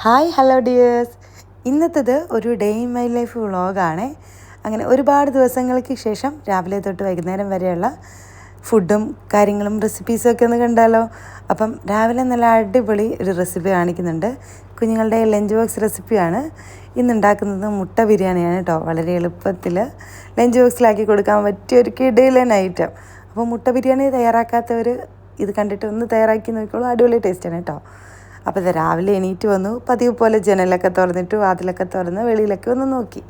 Hi hello dears. ഇന്നത്തേത് ഒരു day in my life വ്ളോഗാണ്. അങ്ങനെ ഒരുപാട് ദിവസങ്ങൾക്ക് ശേഷം രാവിലെ തൊട്ട് വൈകുന്നേരം വരെയുള്ള ഫുഡും കാര്യങ്ങളും റെസിപ്പീസും ഒക്കെ ഒന്ന് കണ്ടാലോ? അപ്പം രാവിലെ നല്ല അടിപൊളി ഒരു റെസിപ്പി കാണിക്കുന്നുണ്ട്. കുഞ്ഞുങ്ങളുടെ ലഞ്ച് ബോക്സ് റെസിപ്പിയാണ് ഇന്ന് ഉണ്ടാക്കുന്നത് മുട്ട ബിരിയാണിയാണ് കേട്ടോ വളരെ എളുപ്പത്തിൽ ലഞ്ച് ബോക്സിലാക്കി കൊടുക്കാൻ പറ്റിയ ഒരു കിടയിലൻ ഐറ്റം അപ്പോൾ മുട്ട ബിരിയാണി തയ്യാറാക്കാത്തവർ ഇത് കണ്ടിട്ട് ഒന്ന് തയ്യാറാക്കി നോക്കിക്കോളൂ. അടിപൊളി ടേസ്റ്റാണ് കേട്ടോ അപ്പോൾ ഇത് രാവിലെ എണീറ്റ് വന്നു പതിവ് പോലെ ജനലൊക്കെ തുറന്നിട്ട് വാതിലൊക്കെ തുറന്ന് വെളിയിലൊക്കെ ഒന്ന് നോക്കി.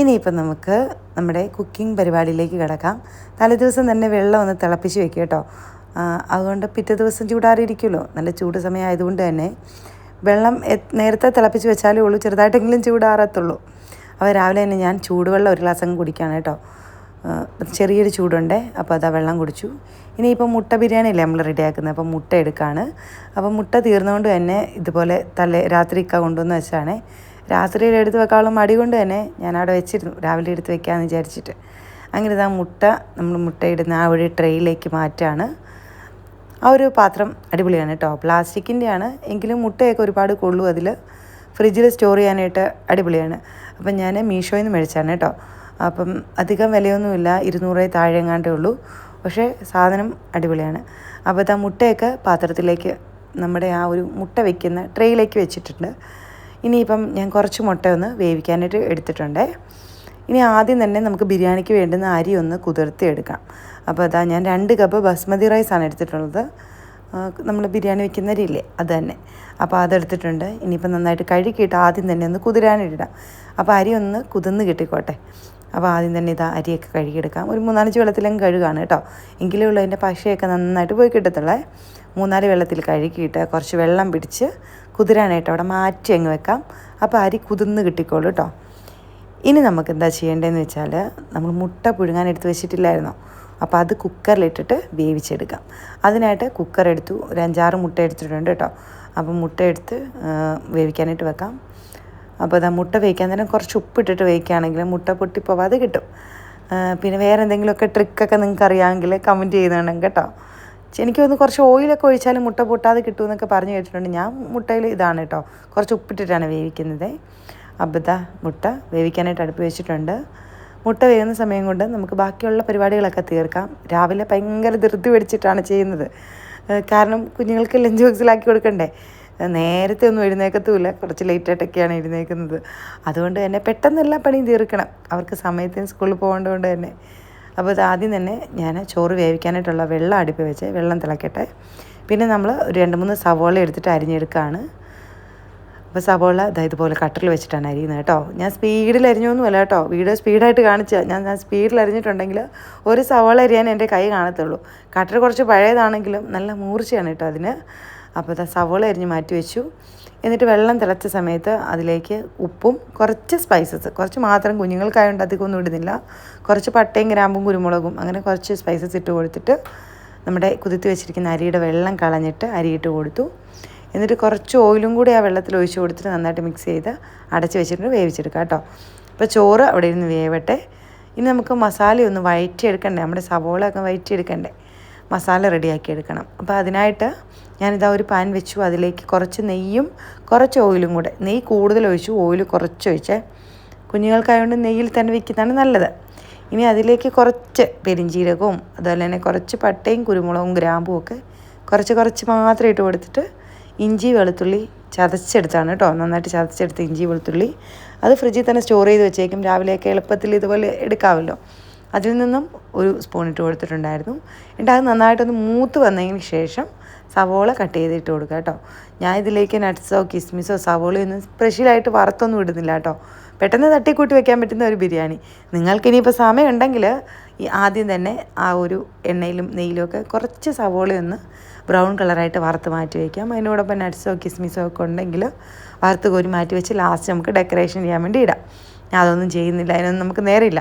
ഇനിയിപ്പം നമുക്ക് നമ്മുടെ കുക്കിംഗ് പരിപാടിയിലേക്ക് കിടക്കാം. തലേദിവസം തന്നെ വെള്ളം ഒന്ന് തിളപ്പിച്ച് വെക്കുക കേട്ടോ. അതുകൊണ്ട് പിറ്റേ ദിവസം ചൂടാറിയിരിക്കുമല്ലോ. നല്ല ചൂട് സമയം ആയതുകൊണ്ട് തന്നെ വെള്ളം നേരത്തെ തിളപ്പിച്ച് വെച്ചാലേ ഉള്ളൂ ചെറുതായിട്ടെങ്കിലും ചൂടാറത്തുള്ളൂ. അപ്പോൾ രാവിലെ തന്നെ ഞാൻ ചൂടുവെള്ളം ഒരു ഗ്ലാസ് അങ്ങ് കുടിക്കുകയാണ് കേട്ടോ. ചെറിയൊരു ചൂടുണ്ട് അപ്പോൾ അതാ വെള്ളം കുടിച്ചു. ഇനിയിപ്പോൾ മുട്ട ബിരിയാണി അല്ലേ നമ്മൾ റെഡി ആക്കുന്നത് അപ്പോൾ മുട്ട എടുക്കുകയാണ് അപ്പോൾ മുട്ട തീർന്നുകൊണ്ട് തന്നെ ഇതുപോലെ തലേ രാത്രി ഇക്ക കൊണ്ടുവന്ന് വെച്ചാണ്. രാത്രിയിൽ എടുത്ത് വെക്കാനുള്ള മടി കൊണ്ട് തന്നെ ഞാൻ അവിടെ വെച്ചിരുന്നു രാവിലെ എടുത്ത് വെക്കാമെന്ന് വിചാരിച്ചിട്ട്. അങ്ങനെ ഇതാ മുട്ട നമ്മൾ മുട്ട ഇടുന്ന ആ ഒരു ട്രെയിലേക്ക് മാറ്റാണ്. ആ ഒരു പാത്രം അടിപൊളിയാണ് കേട്ടോ. പ്ലാസ്റ്റിക്കിന്റെയാണ് എങ്കിലും മുട്ടയൊക്കെ ഒരുപാട് കൊള്ളു അതിൽ ഫ്രിഡ്ജിൽ സ്റ്റോർ ചെയ്യാനായിട്ട് അടിപൊളിയാണ്. അപ്പം ഞാൻ മീഷോയിൽ നിന്ന് മേടിച്ചാണ് കേട്ടോ. അപ്പം അധികം വിലയൊന്നുമില്ല. ഇരുന്നൂറ് താഴെ എങ്ങാണ്ടേ ഉള്ളൂ. പക്ഷേ സാധനം അടിപൊളിയാണ്. അപ്പോൾ ഇതാ മുട്ടയൊക്കെ പാത്രത്തിലേക്ക് നമ്മുടെ ആ ഒരു മുട്ട വെക്കുന്ന ട്രേയിലേക്ക് വെച്ചിട്ടുണ്ട്. ഇനിയിപ്പം ഞാൻ കുറച്ച് മുട്ട ഒന്ന് വേവിക്കാനായിട്ട് എടുത്തിട്ടുണ്ട്. ഇനി ആദ്യം തന്നെ നമുക്ക് ബിരിയാണിക്ക് വേണ്ടുന്ന അരി ഒന്ന് കുതിർത്തി എടുക്കാം. അപ്പോൾ അതാ ഞാൻ രണ്ട് കപ്പ് ബസ്മതി റൈസാണ് എടുത്തിട്ടുള്ളത്. നമ്മൾ ബിരിയാണി വെക്കുന്ന അരിയില്ലേ അത് തന്നെ. അപ്പോൾ അതെടുത്തിട്ടുണ്ട്. ഇനിയിപ്പോൾ നന്നായിട്ട് കഴുകിയിട്ട് ആദ്യം തന്നെ ഒന്ന് കുതിരാനിടാം. അപ്പോൾ അരി ഒന്ന് കുതിർന്ന് കിട്ടിക്കോട്ടെ. അപ്പോൾ ആദ്യം തന്നെ ഇതാ അരിയൊക്കെ കഴുകിയെടുക്കാം. ഒരു മൂന്നാലഞ്ച് വെള്ളത്തിലും കഴുകാണ് കേട്ടോ. എങ്കിലേ ഉള്ളൂ അതിന്റെ പശയൊക്കെ നന്നായിട്ട് പോയി കിട്ടത്തുള്ളേ. മൂന്നാൽ വെള്ളത്തിൽ കഴുകിയിട്ട് കുറച്ച് വെള്ളം പിടിച്ച് കുതിരാനായിട്ട് അവിടെ മാറ്റി അങ്ങ് വെക്കാം. അപ്പോൾ അരി കുതിർന്ന് കിട്ടിക്കോളൂ കേട്ടോ. ഇനി നമുക്ക് എന്താ ചെയ്യേണ്ടതെന്ന് വെച്ചാൽ നമ്മൾ മുട്ട പുഴുങ്ങാൻ എടുത്ത് വെച്ചിട്ടില്ലായിരുന്നോ? അപ്പോൾ അത് കുക്കറിലിട്ടിട്ട് വേവിച്ചെടുക്കാം. അതിനായിട്ട് കുക്കർ എടുത്തു ഒരു അഞ്ചാറ് മുട്ട എടുത്തിട്ടുണ്ട് കേട്ടോ. അപ്പം മുട്ട എടുത്ത് വേവിക്കാനായിട്ട് വെക്കാം. അപ്പോൾ അതാ മുട്ട വേവിക്കാൻ തന്നെ കുറച്ച് ഉപ്പിട്ടിട്ട് വേവിക്കുകയാണെങ്കിൽ മുട്ട പൊട്ടിപ്പോവാതെ കിട്ടും. പിന്നെ വേറെ എന്തെങ്കിലുമൊക്കെ ട്രിക്കൊക്കെ നിങ്ങൾക്ക് അറിയാമെങ്കിൽ കമന്റ് ചെയ്യുന്നുണ്ടെങ്കിൽ കേട്ടോ. എനിക്ക് തോന്നുന്നു കുറച്ച് ഓയിലൊക്കെ ഒഴിച്ചാൽ മുട്ട പൊട്ടാതെ കിട്ടുമെന്നൊക്കെ പറഞ്ഞു കേട്ടിട്ടുണ്ട്. ഞാൻ മുട്ടയിൽ ഇതാണ് കേട്ടോ കുറച്ച് ഉപ്പിട്ടിട്ടാണ് വേവിക്കുന്നത്. അപ്പോൾ ഇതാ മുട്ട വേവിക്കാനായിട്ട് അടുപ്പ് വെച്ചിട്ടുണ്ട്. മുട്ട വേകുന്ന സമയം കൊണ്ട് നമുക്ക് ബാക്കിയുള്ള പരിപാടികളൊക്കെ തീർക്കാം. രാവിലെ ഭയങ്കര ധൃതി പിടിച്ചിട്ടാണ് ചെയ്യുന്നത്. കാരണം കുഞ്ഞുങ്ങൾക്ക് ലഞ്ച് ബോക്സിലാക്കി കൊടുക്കണ്ടേ? നേരത്തെ ഒന്നും എഴുന്നേക്കത്തുമില്ല കുറച്ച് ലേറ്റായിട്ടൊക്കെയാണ് എഴുന്നേക്കുന്നത് അതുകൊണ്ട് തന്നെ പെട്ടെന്നെല്ലാം പണി പണിയും തീർക്കണം. അവർക്ക് സമയത്തിന് സ്കൂളിൽ പോകേണ്ടതുകൊണ്ട് തന്നെ. അപ്പോൾ ഇത് ആദ്യം തന്നെ ഞാൻ ചോറ് വേവിക്കാനായിട്ടുള്ള വെള്ളം അടുപ്പിൽ വെച്ച് വെള്ളം തിളക്കട്ടെ. പിന്നെ നമ്മൾ ഒരു രണ്ട് മൂന്ന് സവോള എടുത്തിട്ട് അരിഞ്ഞെടുക്കുകയാണ് അപ്പോൾ സവോള ഇതാ ഇതുപോലെ കട്ടറിൽ വെച്ചിട്ടാണ് അരിയുന്നത് കേട്ടോ. ഞാൻ സ്പീഡിൽ അരിഞ്ഞൊന്നുമല്ല കേട്ടോ. വീഡിയോ സ്പീഡായിട്ട് കാണിച്ച ഞാൻ ഞാൻ സ്പീഡിൽ അരിഞ്ഞിട്ടുണ്ടെങ്കിൽ ഒരു സവോള അരിയാൻ എന്റെ കൈ കാണത്തുള്ളൂ. കട്ടർ കുറച്ച് പഴയതാണെങ്കിലും നല്ല മൂർച്ചയാണ് കേട്ടോ അതിന്. അപ്പോൾ ഇതാ സവോള അരിഞ്ഞ് മാറ്റി വെച്ചു. എന്നിട്ട് വെള്ളം തിളച്ച സമയത്ത് അതിലേക്ക് ഉപ്പും കുറച്ച് സ്പൈസസ് കുറച്ച് മാത്രം കുഞ്ഞുങ്ങൾക്കായതുകൊണ്ട് അധികം ഒന്നും ഇടുന്നില്ല. കുറച്ച് പട്ടയും ഗ്രാമ്പും കുരുമുളകും അങ്ങനെ കുറച്ച് സ്പൈസസ് ഇട്ട് കൊടുത്തിട്ട് നമ്മുടെ കുതിർത്തി വെച്ചിരിക്കുന്ന അരിയുടെ വെള്ളം കളഞ്ഞിട്ട് അരിയിട്ട് കൊടുത്തു. എന്നിട്ട് കുറച്ച് ഓയിലും കൂടി ആ വെള്ളത്തിൽ ഒഴിച്ച് കൊടുത്തിട്ട് നന്നായിട്ട് മിക്സ് ചെയ്ത് അടച്ച് വെച്ചിട്ട് വേവിച്ചെടുക്കാം കേട്ടോ. അപ്പോൾ ചോറ് അവിടെ ഇരുന്ന് വേവട്ടെ. ഇനി നമുക്ക് മസാല ഒന്ന് വഴറ്റിയെടുക്കണ്ടേ നമ്മുടെ സവോള ഒക്കെ വഴറ്റിയെടുക്കണ്ടേ മസാല റെഡിയാക്കി എടുക്കണം. അപ്പോൾ അതിനായിട്ട് ഞാനിതാ ഒരു പാൻ വെച്ചു അതിലേക്ക് കുറച്ച് നെയ്യും കുറച്ച് ഓയിലും കൂടെ. നെയ്യ് കൂടുതൽ ഒഴിച്ചു ഓയിൽ കുറച്ച് ഒഴിച്ചേ. കുഞ്ഞുങ്ങൾക്കായതുകൊണ്ട് നെയ്യിൽ തന്നെ വയ്ക്കുന്നതാണ് നല്ലത്. ഇനി അതിലേക്ക് കുറച്ച് പെരിഞ്ചീരകവും അതുപോലെ തന്നെ കുറച്ച് പട്ടയും കുരുമുളകും ഗ്രാമ്പും ഒക്കെ കുറച്ച് കുറച്ച് മാത്രം ഇട്ട് കൊടുത്തിട്ട് ഇഞ്ചി വെളുത്തുള്ളി ചതച്ചെടുത്താണ് കേട്ടോ നന്നായിട്ട് ചതച്ചെടുത്ത് ഇഞ്ചി വെളുത്തുള്ളി അത് ഫ്രിഡ്ജിൽ തന്നെ സ്റ്റോർ ചെയ്ത് വെച്ചേക്കും. രാവിലെയൊക്കെ എളുപ്പത്തിൽ ഇതുപോലെ എടുക്കാമല്ലോ. അതിൽ നിന്നും ഒരു സ്പൂൺ ഇട്ട് കൊടുത്തിട്ടുണ്ടായിരുന്നു. എന്നിട്ട് അത് നന്നായിട്ടൊന്ന് മൂത്ത് വന്നതിന് ശേഷം സവോള കട്ട് ചെയ്തിട്ട് കൊടുക്കുക കേട്ടോ. ഞാൻ ഇതിലേക്ക് നട്ട്സോ കിസ്മിസോ സവോളയൊന്നും സ്പെഷ്യലായിട്ട് വറുത്തൊന്നും ഇടുന്നില്ല കേട്ടോ. പെട്ടെന്ന് തട്ടിക്കൂട്ടി വെക്കാൻ പറ്റുന്ന ഒരു ബിരിയാണി. നിങ്ങൾക്ക് ഇനിയിപ്പോൾ സമയം ഉണ്ടെങ്കിൽ ഈ ആദ്യം തന്നെ ആ ഒരു എണ്ണയിലും നെയ്യിലും ഒക്കെ കുറച്ച് സവോളയൊന്ന് ബ്രൗൺ കളറായിട്ട് വറുത്ത് മാറ്റി വയ്ക്കാം അതിനോടൊപ്പം നട്ട്സോ കിസ്മിസോ ഒക്കെ ഉണ്ടെങ്കിൽ വറുത്ത് കോരി മാറ്റി വെച്ച് ലാസ്റ്റ് നമുക്ക് ഡെക്കറേഷൻ ചെയ്യാൻ വേണ്ടി ഇടാം. ഞാൻ അതൊന്നും ചെയ്യുന്നില്ല. അതിനൊന്നും നമുക്ക് നേരമില്ല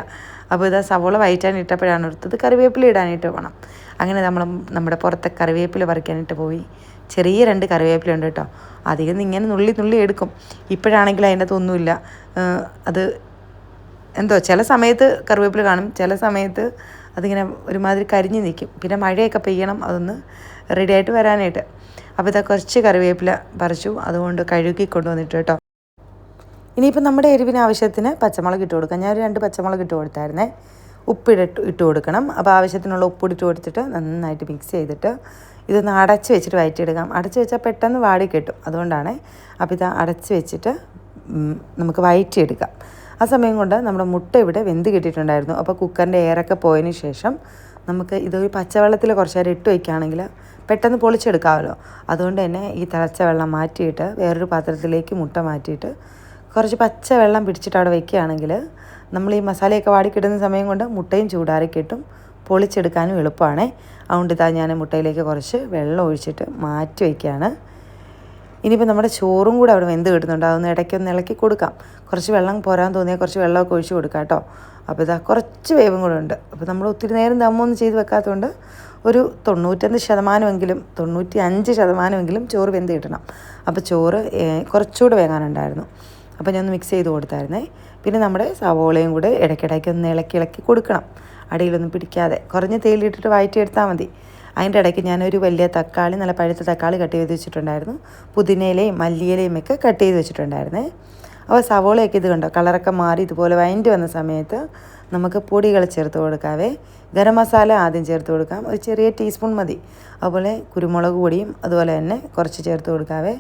അപ്പോൾ ഇതാ സവോള വയറ്റാൻ ഇട്ടപ്പോഴാണ് എടുത്തത്. കറിവേപ്പില ഇടാനായിട്ട് വേണം അങ്ങനെ നമ്മൾ നമ്മുടെ പുറത്തെ കറിവേപ്പില പറിക്കാനായിട്ട് പോയി. ചെറിയ രണ്ട് കറിവേപ്പില ഉണ്ട് കേട്ടോ. അധികം ഇങ്ങനെ നുള്ളി നുള്ളി എടുക്കും. ഇപ്പോഴാണെങ്കിൽ അതിന്റെ അകത്തൊന്നുമില്ല. അത് എന്തോ ചില സമയത്ത് കറിവേപ്പില കാണും. ചില സമയത്ത് അതിങ്ങനെ ഒരുമാതിരി കരിഞ്ഞു നിൽക്കും. പിന്നെ മഴയൊക്കെ പെയ്യണം അതൊന്ന് റെഡിയായിട്ട് വരാനായിട്ട്. അപ്പോൾ ഇതാ കുറച്ച് കറിവേപ്പില പറിച്ചു. അതുകൊണ്ട് കഴുകി കൊണ്ടുവന്നിട്ട് കേട്ടോ. ഇനിയിപ്പോൾ നമ്മുടെ എരിവിന് ആവശ്യത്തിന് പച്ചമുളക് ഇട്ട് കൊടുക്കാം. ഞാൻ രണ്ട് പച്ചമുളക് ഇട്ട് കൊടുത്തായിരുന്നേ. ഉപ്പിട്ട് ഇട്ട് കൊടുക്കണം. അപ്പോൾ ആവശ്യത്തിനുള്ള ഉപ്പ് ഇട്ട് കൊടുത്തിട്ട് നന്നായിട്ട് മിക്സ് ചെയ്തിട്ട് ഇതൊന്ന് അടച്ച് വെച്ചിട്ട് വയറ്റിയെടുക്കാം. അടച്ച് വെച്ചാൽ പെട്ടെന്ന് വാടി കിട്ടും. അതുകൊണ്ടാണ് അപ്പോൾ ഇത് അടച്ച് വെച്ചിട്ട് നമുക്ക് വയറ്റിയെടുക്കാം. ആ സമയം കൊണ്ട് നമ്മുടെ മുട്ട ഇവിടെ വെന്ത് കിട്ടിയിട്ടുണ്ടായിരുന്നു. അപ്പോൾ കുക്കറിന്റെ എയറൊക്കെ പോയതിന് ശേഷം നമുക്ക് ഇതൊരു പച്ചവെള്ളത്തിൽ കുറച്ച് നേരം ഇട്ട് വയ്ക്കുകയാണെങ്കിൽ പെട്ടെന്ന് പൊളിച്ചെടുക്കാമല്ലോ. അതുകൊണ്ട് തന്നെ ഈ തിളച്ച വെള്ളം മാറ്റിയിട്ട് വേറൊരു പാത്രത്തിലേക്ക് മുട്ട മാറ്റിയിട്ട് കുറച്ച് പച്ച വെള്ളം പിടിച്ചിട്ട് അവിടെ വെക്കുകയാണെങ്കിൽ നമ്മൾ ഈ മസാലയൊക്കെ വാടിക്കിടുന്ന സമയം കൊണ്ട് മുട്ടയും ചൂടാറി കിട്ടും. പൊളിച്ചെടുക്കാനും എളുപ്പമാണ്. അതുകൊണ്ട് ഇതാ ഞാൻ മുട്ടയിലേക്ക് കുറച്ച് വെള്ളം ഒഴിച്ചിട്ട് മാറ്റി വയ്ക്കുകയാണ് ഇനിയിപ്പോൾ നമ്മുടെ ചോറും കൂടെ അവിടെ വെന്ത് കിട്ടുന്നുണ്ട്. അതൊന്ന് ഇടയ്ക്കൊന്ന് ഇളക്കി കൊടുക്കാം. കുറച്ച് വെള്ളം പോരാൻ തോന്നിയാൽ കുറച്ച് വെള്ളമൊക്കെ ഒഴിച്ച് കൊടുക്കാം കേട്ടോ. അപ്പോൾ ഇതാ കുറച്ച് വേവും കൂടെ ഉണ്ട്. അപ്പോൾ നമ്മൾ ഒത്തിരി നേരം ദമ്മൊന്നും ചെയ്ത് വെക്കാത്തതുകൊണ്ട് ഒരു തൊണ്ണൂറ്റഞ്ച് ശതമാനമെങ്കിലും തൊണ്ണൂറ്റി അഞ്ച് ശതമാനമെങ്കിലും ചോറ് വെന്ത് കിട്ടണം. അപ്പോൾ ചോറ് കുറച്ചുകൂടെ വേകാനുണ്ടായിരുന്നു. അപ്പോൾ ഞാൻ മിക്സ് ചെയ്ത് കൊടുത്തായിരുന്നേ. പിന്നെ നമ്മുടെ സവോളയും കൂടെ ഇടയ്ക്കിടയ്ക്ക് ഒന്ന് ഇളക്കി ഇളക്കി കൊടുക്കണം. അടിയിലൊന്നും പിടിക്കാതെ. കുറഞ്ഞ തേയിലിട്ടിട്ട് വഴറ്റിയെടുത്താൽ മതി. അതിന്റെ ഇടയ്ക്ക് ഞാനൊരു വലിയ തക്കാളി നല്ല പഴുത്ത തക്കാളി കട്ട് ചെയ്ത് വെച്ചിട്ടുണ്ടായിരുന്നു. പുതിനയിലയും മല്ലിയിലയും ഒക്കെ കട്ട് ചെയ്ത് വെച്ചിട്ടുണ്ടായിരുന്നേ. അപ്പോൾ സവോളയൊക്കെ ഇത് കണ്ടോ? കളറൊക്കെ മാറി ഇതുപോലെ വഴണ്ടി വന്ന സമയത്ത് നമുക്ക് പൊടികൾ ചേർത്ത് കൊടുക്കാവേ. ഗരം മസാല ആദ്യം ചേർത്ത് കൊടുക്കാം. ഒരു ചെറിയ ടീസ്പൂൺ മതി. അതുപോലെ കുരുമുളക് പൊടിയും അതുപോലെ തന്നെ കുറച്ച് ചേർത്ത് കൊടുക്കാവേ.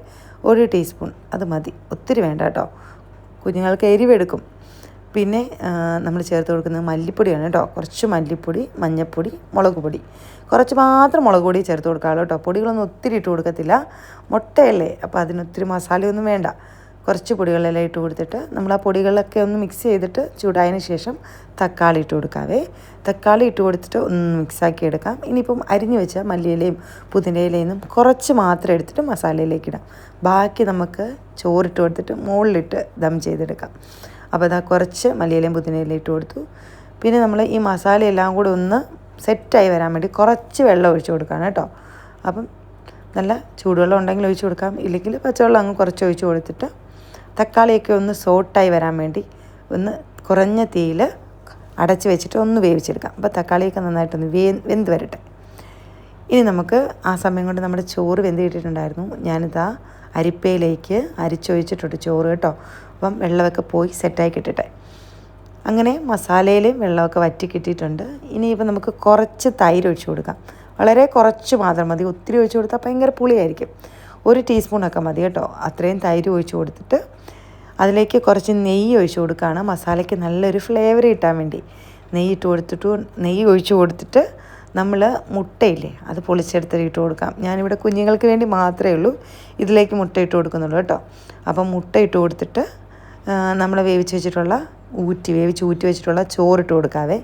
ഒരു ടീസ്പൂൺ. അത് മതി. ഒത്തിരി വേണ്ട കേട്ടോ. കുഞ്ഞുങ്ങൾക്ക് എരിവെടുക്കും. പിന്നെ നമ്മൾ ചേർത്ത് കൊടുക്കുന്നത് മല്ലിപ്പൊടിയാണ് കേട്ടോ. കുറച്ച് മല്ലിപ്പൊടി മഞ്ഞൾപ്പൊടി മുളക് പൊടി. കുറച്ച് മാത്രം മുളക് പൊടി ചേർത്ത് കൊടുക്കാമല്ലോ കേട്ടോ. പൊടികളൊന്നും ഒത്തിരി ഇട്ട് കൊടുക്കത്തില്ല. മുട്ടയല്ലേ? അപ്പോൾ അതിനൊത്തിരി മസാലയൊന്നും വേണ്ട. കുറച്ച് പൊടികളെല്ലാം ഇട്ട് കൊടുത്തിട്ട് നമ്മൾ ആ പൊടികളൊക്കെ ഒന്ന് മിക്സ് ചെയ്തിട്ട് ചൂടായതിന് ശേഷം തക്കാളി ഇട്ട് കൊടുക്കാവേ. തക്കാളി ഇട്ട് കൊടുത്തിട്ട് ഒന്ന് മിക്സാക്കി എടുക്കാം. ഇനിയിപ്പം അരിഞ്ഞു വെച്ച മല്ലിയിലയും പുതിനയിലയും കുറച്ച് മാത്രം എടുത്തിട്ട് മസാലയിലേക്ക് ഇടാം. ബാക്കി നമുക്ക് ചോറിട്ട് കൊടുത്തിട്ട് മുകളിലിട്ട് ദം ചെയ്തെടുക്കാം. അപ്പോൾ അതാ കുറച്ച് മല്ലിയിലയും പുതിനയിലയും ഇട്ട് കൊടുത്തു. പിന്നെ നമ്മൾ ഈ മസാല എല്ലാം കൂടെ ഒന്ന് സെറ്റായി വരാൻ വേണ്ടി കുറച്ച് വെള്ളം ഒഴിച്ചു കൊടുക്കണം കേട്ടോ. അപ്പം നല്ല ചൂടുവെള്ളം ഉണ്ടെങ്കിൽ ഒഴിച്ചു കൊടുക്കാം. ഇല്ലെങ്കിൽ പച്ചവെള്ളം അങ്ങ് കുറച്ച് ഒഴിച്ചു കൊടുത്തിട്ട് തക്കാളിയൊക്കെ ഒന്ന് സോട്ടായി വരാൻ വേണ്ടി ഒന്ന് കുറഞ്ഞ തീയിൽ അടച്ച് വെച്ചിട്ട് ഒന്ന് വേവിച്ചെടുക്കാം. അപ്പോൾ തക്കാളിയൊക്കെ നന്നായിട്ടൊന്ന് വേ വെന്ത് വരട്ടെ. ഇനി നമുക്ക് ആ സമയം കൊണ്ട് നമ്മുടെ ചോറ് വെന്ത് കിട്ടിയിട്ടുണ്ടായിരുന്നു ഞാനിതാ അരിപ്പയിലേക്ക് അരിച്ചൊഴിച്ചിട്ടുണ്ട് ചോറ് കേട്ടോ. അപ്പം വെള്ളമൊക്കെ പോയി സെറ്റായി കിട്ടട്ടെ. അങ്ങനെ മസാലയിലും വെള്ളമൊക്കെ വറ്റി കിട്ടിയിട്ടുണ്ട്. ഇനിയിപ്പോൾ നമുക്ക് കുറച്ച് തൈര് ഒഴിച്ചു കൊടുക്കാം. വളരെ കുറച്ച് മാത്രം മതി. ഒത്തിരി ഒഴിച്ചു കൊടുത്താൽ ഭയങ്കര പുളിയായിരിക്കും. ഒരു ടീസ്പൂണൊക്കെ മതി കേട്ടോ. അത്രയും തൈര് ഒഴിച്ച് കൊടുത്തിട്ട് അതിലേക്ക് കുറച്ച് നെയ്യ് ഒഴിച്ചു കൊടുക്കുകയാണ്. മസാലയ്ക്ക് നല്ലൊരു ഫ്ലേവർ കിട്ടാൻ വേണ്ടി. നെയ്യ് ഇട്ട് കൊടുത്തിട്ട് നെയ്യ് ഒഴിച്ചു കൊടുത്തിട്ട് നമ്മൾ മുട്ടയില്ലേ അത് പൊളിച്ചെടുത്തിട്ട് ഇട്ട് കൊടുക്കാം. ഞാനിവിടെ കുഞ്ഞുങ്ങൾക്ക് വേണ്ടി മാത്രമേ ഉള്ളൂ. ഇതിലേക്ക് മുട്ട ഇട്ട് കൊടുക്കുന്നുള്ളൂ കേട്ടോ. അപ്പം മുട്ട ഇട്ട് കൊടുത്തിട്ട് നമ്മൾ വേവിച്ച് വെച്ചിട്ടുള്ള ഊറ്റി വേവിച്ച് ഊറ്റി വെച്ചിട്ടുള്ള ചോറിട്ട് കൊടുക്കാവേ.